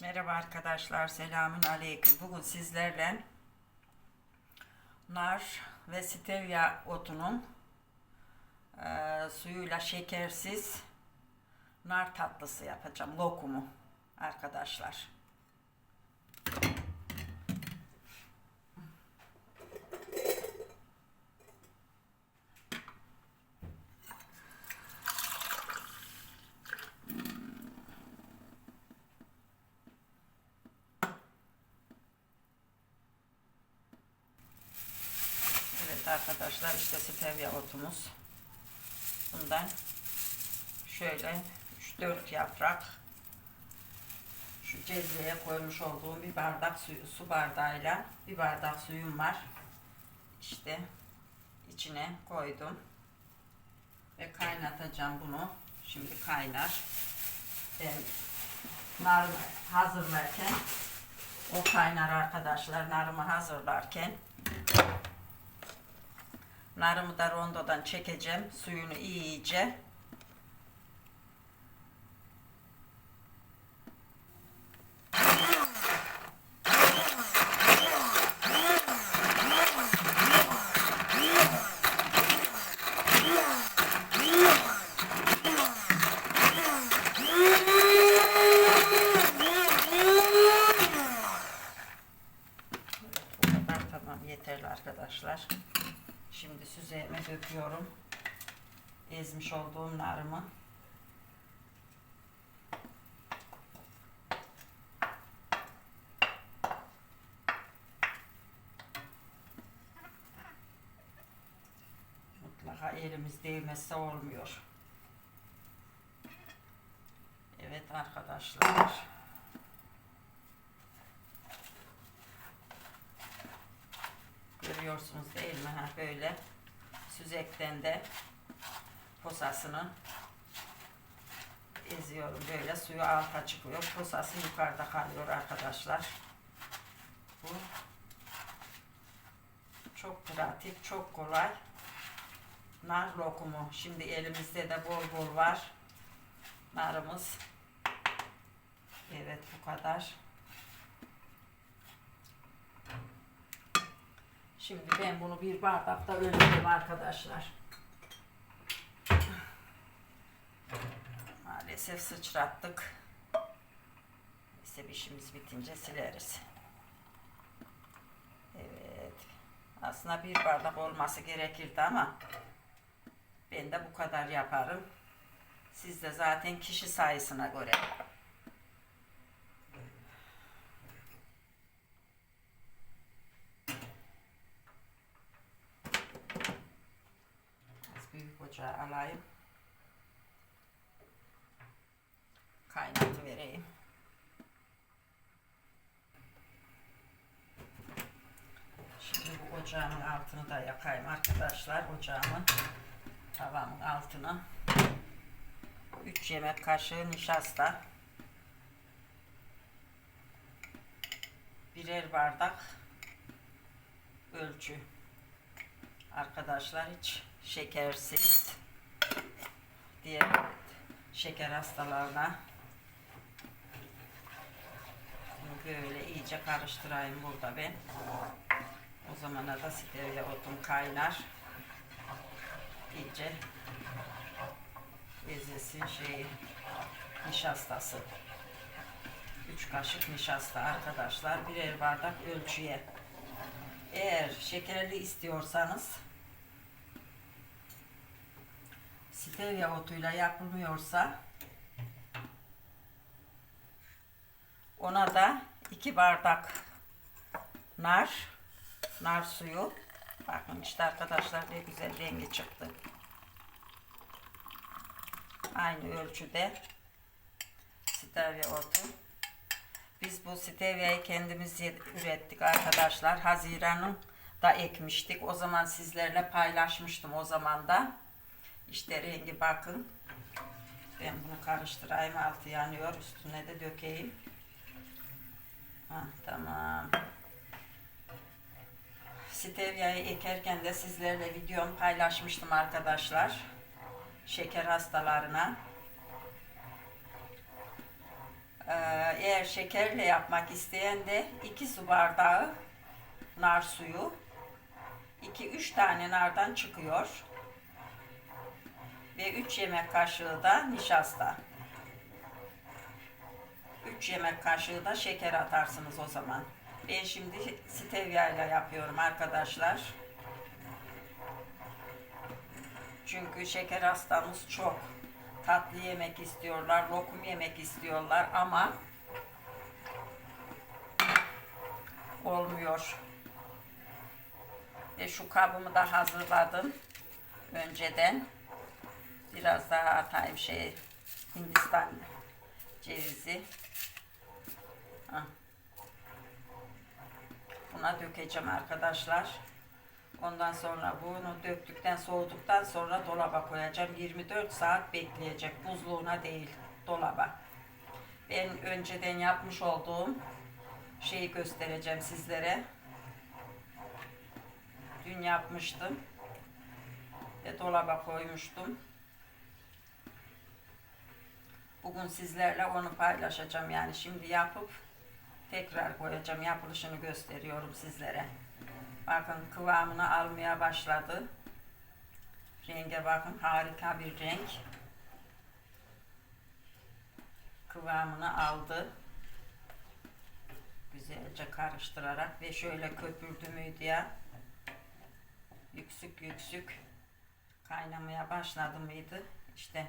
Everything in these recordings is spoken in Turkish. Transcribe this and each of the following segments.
Merhaba arkadaşlar, selamün aleyküm. Bugün sizlerle nar ve stevia otunun e, suyuyla şekersiz nar tatlısı yapacağım. Lokumu arkadaşlar. Evet arkadaşlar işte stevia otumuz. Bundan şöyle 3-4 yaprak şu cezveye koymuş olduğum bir bardak su, su bardağıyla bir bardak suyum var. İşte içine koydum. Ve kaynatacağım bunu. Şimdi kaynar. Ben narımı hazırlarken o kaynar arkadaşlar narımı hazırlarken Narımı da rondodan çekeceğim. Suyunu iyice. Yeterli arkadaşlar. Şimdi süzeyime döküyorum. Ezmiş olduğum narımı. Mutlaka elimiz değmezse olmuyor. Evet arkadaşlar. Görüyorsunuz değil mi? Ha, böyle süzekten de posasını eziyorum. Böyle suyu alta çıkıyor. Posası yukarıda kalıyor arkadaşlar. Bu çok pratik, çok kolay. Nar lokumu. Şimdi elimizde de bol bol var. Narımız. Evet bu kadar. Şimdi ben bunu bir bardakta ölçeyim arkadaşlar. Maalesef sıçrattık. Neyse işimiz bitince sileriz. Evet. Aslında bir bardak olması gerekirdi ama ben de bu kadar yaparım. Siz de zaten kişi sayısına göre. Az büyük ocağa alayım. Kaynatı vereyim. Şimdi bu ocağımın altını da yakayım arkadaşlar. Ocağımın tavamın altını. 3 yemek kaşığı nişasta. Birer bardak ölçü. Arkadaşlar hiç şekersiz diğer şeker hastalarına böyle iyice karıştırayım burada ben. O zamana da stevia otum kaynar. İyice ezilsin şeyi nişastası. 3 kaşık nişasta arkadaşlar. Birer bardak ölçüye. Eğer şekerli istiyorsanız stevia otuyla yapılmıyorsa. Ona da 2 bardak nar nar suyu. Bakın işte arkadaşlar ne güzel rengi çıktı. Aynı ölçüde stevia otu. Biz bu stevia'yı kendimiz ürettik arkadaşlar. Haziran'ın da ekmiştik. O zaman sizlerle paylaşmıştım o zaman da işte rengi bakın ben bunu karıştırayım altı yanıyor üstüne de dökeyim ha, tamam Stevia'yı ekerken de sizlerle videom paylaşmıştım arkadaşlar. Şeker hastalarına. Ee, eğer şekerle yapmak isteyen de 2 su bardağı nar suyu 2-3 tane nardan çıkıyor ve 3 yemek kaşığı da nişasta. 3 yemek kaşığı da şeker atarsınız o zaman. Ben şimdi stevia ile yapıyorum arkadaşlar. Çünkü şeker hastamız çok. Tatlı yemek istiyorlar lokum yemek istiyorlar ama olmuyor. Ve şu kabımı da hazırladım önceden. Biraz daha atayım şey Hindistan cevizi. Hah. Buna dökeceğim arkadaşlar. Ondan sonra bunu döktükten soğuduktan sonra dolaba koyacağım. 24 saat bekleyecek. Buzluğuna değil dolaba. Ben önceden yapmış olduğum şeyi göstereceğim sizlere. Dün yapmıştım. Ve dolaba koymuştum. Bugün sizlerle onu paylaşacağım. Yani şimdi yapıp tekrar koyacağım. Yapılışını gösteriyorum sizlere. Bakın kıvamını almaya başladı. Renge bakın harika bir renk. Kıvamını aldı. Güzelce karıştırarak ve şöyle köpürdü müydü ya yüksük yüksük kaynamaya başladı mıydı? İşte.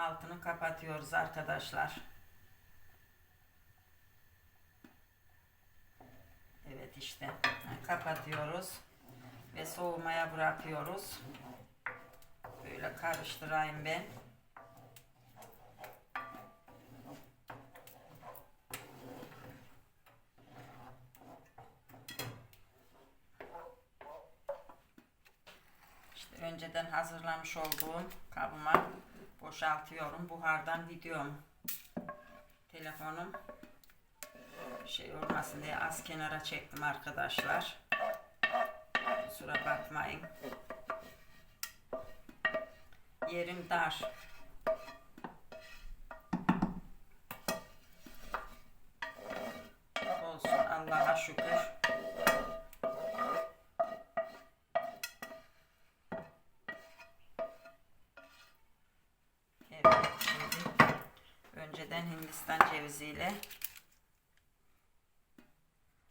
Altını kapatıyoruz arkadaşlar. Evet işte kapatıyoruz ve soğumaya bırakıyoruz. Böyle karıştırayım ben. Önceden hazırlamış olduğum kabıma boşaltıyorum. Buhardan videom. Telefonum şey olmasın diye az kenara çektim arkadaşlar. Kusura bakmayın. Yerim dar. Olsun Allah'a şükür. Ceviziyle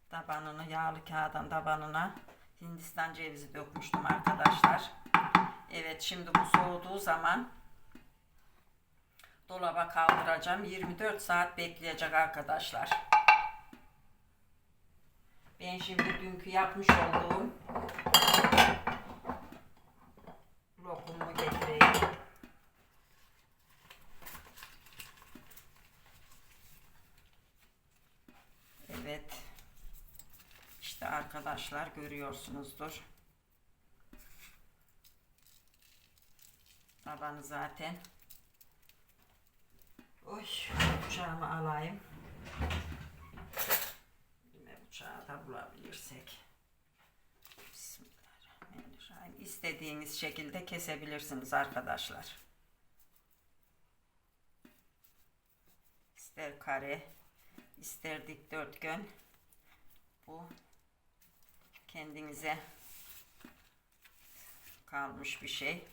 tabanını yağlı kağıdın tabanına Hindistan cevizi dökmüştüm arkadaşlar. Evet şimdi bu soğuduğu zaman dolaba kaldıracağım. 24 saat bekleyecek arkadaşlar. Ben şimdi dünkü yapmış olduğum lokumu getireyim. Evet. İşte arkadaşlar görüyorsunuzdur. Tabanı zaten. Oy, bıçağımı alayım. Yine bıçağı da bulabilirsek. Bismillahirrahmanirrahim. İstediğiniz şekilde kesebilirsiniz arkadaşlar. İster kare, ister dikdörtgen. Bu kendinize kalmış bir şey.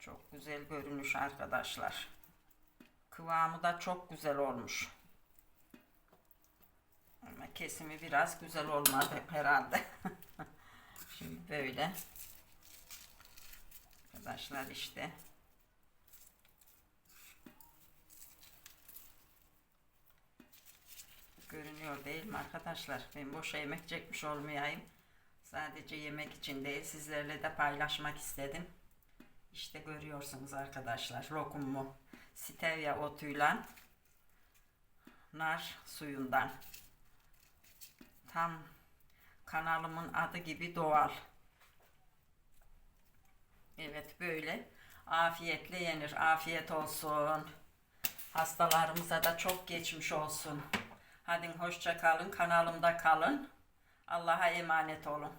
Çok güzel görünüş arkadaşlar. Kıvamı da çok güzel olmuş. Ama kesimi biraz güzel olmadı herhalde. Şimdi böyle. Arkadaşlar işte. Görünüyor değil mi arkadaşlar? Ben boşa yemek çekmiş olmayayım. Sadece yemek için değil sizlerle de paylaşmak istedim. İşte görüyorsunuz arkadaşlar lokumumu stevia otuyla nar suyundan. Tam kanalımın adı gibi doğal. Evet böyle afiyetle yenir. Afiyet olsun. Hastalarımıza da çok geçmiş olsun. Hadi hoşça kalın. Kanalımda kalın. Allah'a emanet olun.